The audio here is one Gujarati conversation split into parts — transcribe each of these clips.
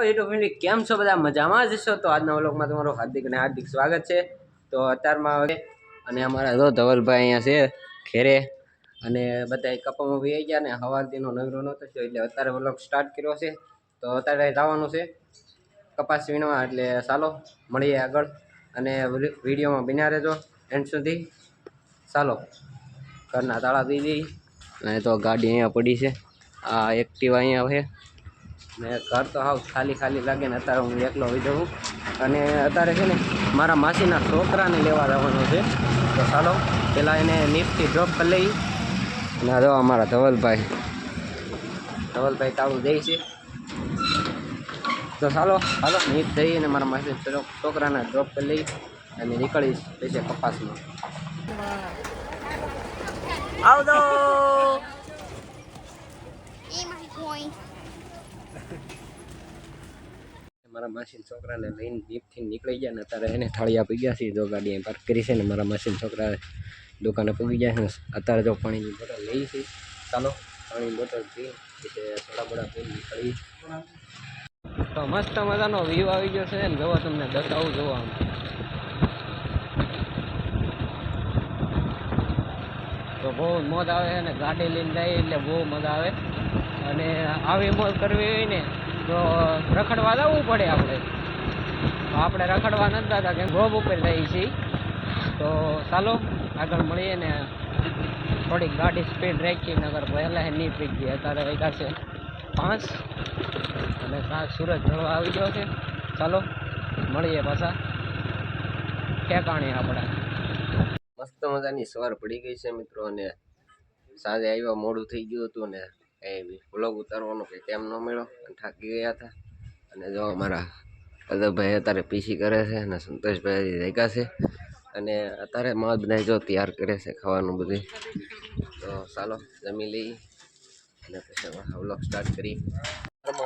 યુટ્યુબ ફેમિલી, કેમ છો બધા? મજામાં જ છો? તો આજના વ્લોગમાં તમારું હાર્દિક અને હાર્દિક સ્વાગત છે. તો અત્યારમાં આવે અને અમારા જો ધવલભાઈ અહીંયા છે ઘેરે અને બધા કપામાં આવી ગયા ને હવારથીનો નવરો નહોતો થયો એટલે અત્યારે વ્લોગ સ્ટાર્ટ કર્યો છે. તો અત્યારે જવાનું છે કપાસ વીણવા, એટલે ચાલો મળીએ આગળ અને વિડીયોમાં બિના રહેજો. એન્ડ સુધી ચાલો. ઘરના તાળા દઈ અને તો ગાડી અહીંયા પડી છે. આ એક્ટિવા અહીંયા છે. ને ઘર તો હાવ ખાલી ખાલી લાગે ને અત્યારે હું એકલો હોઈ જાઉં. અને અત્યારે છે ને મારા માસીના છોકરાને લેવા જવાનો છે. તો ચાલો પહેલાં એને નીફથી ડ્રોપ કરી લઈ. અને જો અમારા ધવલભાઈ. ધવલભાઈ તાળું દે છે. તો ચાલો હાલો નીફ જઈ અને મારા માસી છોકરાને ડ્રોપ કરી લઈ અને નીકળીશ પછી કપાસમાં આવજો! મારા માસીન છોકરાને લઈને દીપથી નીકળી ગયા ને અત્યારે એને થાળી આપી ગયા છે જો ગાડી અહીં પાર્ક કરી છે ને મારા માસીન છોકરા દુકાને પૂગી ગયા છે અત્યારે જો પાણીની બોટલ લઈ છે. ચાલો, પાણીની બોટલ પી, એટલે થોડા બોડા પી નીકળી તો મસ્ત મજાનો વ્યૂ આવી ગયો છે ને, જોવા તમને બતાવું, જોવા આમ. તો બહુ મોજ આવે અને ગાડી લઈને જાય એટલે બહુ મજા આવે. અને આવી મોજ કરવી હોય ને તો રખડવા જવું પડે આપણે. આપણે રખડવા નથી જતા કે ગોબ ઉપર જઈએ છીએ. તો ચાલો, આગળ મળીએ ને થોડીક ગાડી સ્પીડ રાખી નગર પહેલાં નહીં પી ગઈ, અત્યારે વાગ્યા છે પાંચ. અને સુરત ઢળવા આવી ગયો છે. ચાલો, મળીએ પાછા. ઠેકાણી આપણે. મસ્ત મજાની સવાર પડી ગઈ છે મિત્રો, અને સાંજે આવ્યા મોડું થઈ ગયું હતું ને કંઈ વ્લોગ ઉતારવાનો કે કેમ ન મળ્યો અને થાકી ગયા હતા. અને જો અમારા અદબભાઈ અત્યારે પીસી કરે છે અને સંતોષભાઈ રેગા છે. અને અત્યારે માં બધા જો તૈયાર કરે છે ખાવાનું બધું તો ચાલો, જમી લઈ અને પછી વ્લોગ સ્ટાર્ટ કરી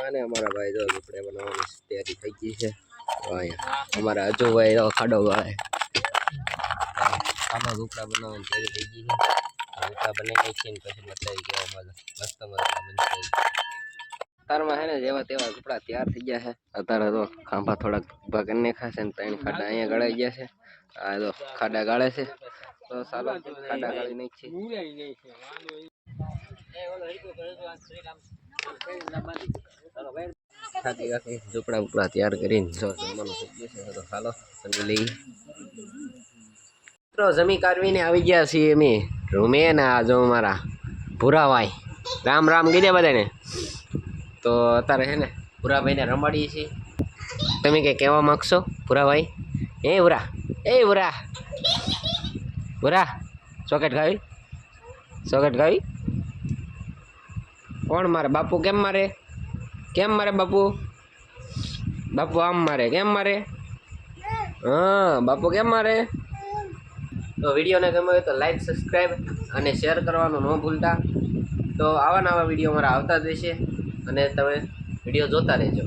અને અમારા ભાઈ જો ઝૂંપડે બનાવવાની તૈયારી થઈ ગઈ છે. અમારા અજુભાઈ ખાડો ભાઈ આમાં ઝૂંપડા બનાવવાની તૈયારી થઈ ગઈ છે. ઝૂંપડા બનાવી છે ને પછી બતાવી કેવા મજા મસ્ત મજા બનશે અત્યારમાં છે ને જેવા તેવા ઝૂંપડા તૈયાર થઈ ગયા છે. અત્યારે તો ખાંભા થોડાક ઊભા કરી નાખ્યા છે ને ત્રણ ખાડા અહીંયા ગળાઈ ગયા છે. આ તો ખાડા ગાળે છે. તો ચાલો, ખાડા ગાળી નાખીએ. થાકી રાખી ઝૂંપડા ઉપડા તૈયાર કરીને જો જમવાનું થઈ ગયું છે. તો ચાલો, જમી લઈ મિત્રો, જમી કાઢવીને આવી ગયા છીએ અમે. રૂમે આ જો મારા ભૂરાભાઈ. રામ રામ કીધે બધાને. તો અત્યારે છે ને ભૂરાભાઈને રમાડીએ છીએ. તમે કંઈ કહેવા માગશો, ભૂરાભાઈ? એ ભૂરા એ ભૂરા. ભૂરા ચોકેટ ખાવી? ચોકેટ ખાવી? કોણ મારે? બાપુ કેમ મારે? કેમ મારે બાપુ? બાપુ આમ મારે, કેમ મારે? હા, બાપુ કેમ મારે? તો વિડીયોને ગમ્યો હોય તો લાઈક સબસ્ક્રાઈબ અને શેર કરવાનું ન ભૂલતા. તો આવા નવા વીડિયો મારા આવતા જ રહેશે અને તમે વીડિયો જોતા રહેજો.